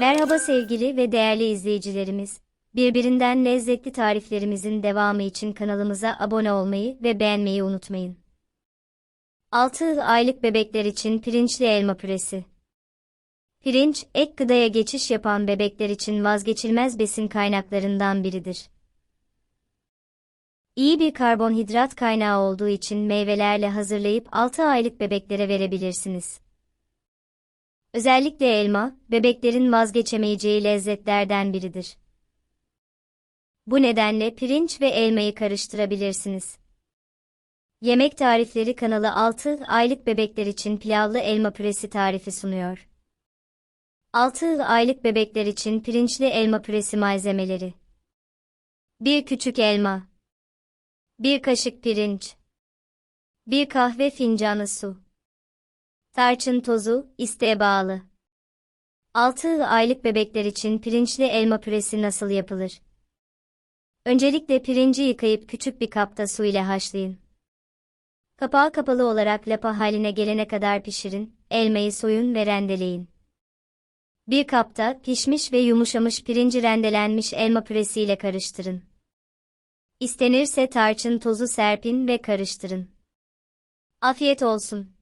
Merhaba sevgili ve değerli izleyicilerimiz. Birbirinden lezzetli tariflerimizin devamı için kanalımıza abone olmayı ve beğenmeyi unutmayın. 6 aylık bebekler için pirinçli elma püresi. Pirinç, ek gıdaya geçiş yapan bebekler için vazgeçilmez besin kaynaklarından biridir. İyi bir karbonhidrat kaynağı olduğu için meyvelerle hazırlayıp 6 aylık bebeklere verebilirsiniz. Özellikle elma, bebeklerin vazgeçemeyeceği lezzetlerden biridir. Bu nedenle pirinç ve elmayı karıştırabilirsiniz. Yemek Tarifleri kanalı 6 aylık bebekler için pilavlı elma püresi tarifi sunuyor. 6 aylık bebekler için pirinçli elma püresi malzemeleri. 1 küçük elma. 1 kaşık pirinç. 1 kahve fincanı su. Tarçın tozu, isteğe bağlı. 6 aylık bebekler için pirinçli elma püresi nasıl yapılır? Öncelikle pirinci yıkayıp küçük bir kapta su ile haşlayın. Kapağı kapalı olarak lapa haline gelene kadar pişirin, elmayı soyun ve rendeleyin. Bir kapta pişmiş ve yumuşamış pirinci rendelenmiş elma püresiyle karıştırın. İstenirse tarçın tozu serpin ve karıştırın. Afiyet olsun.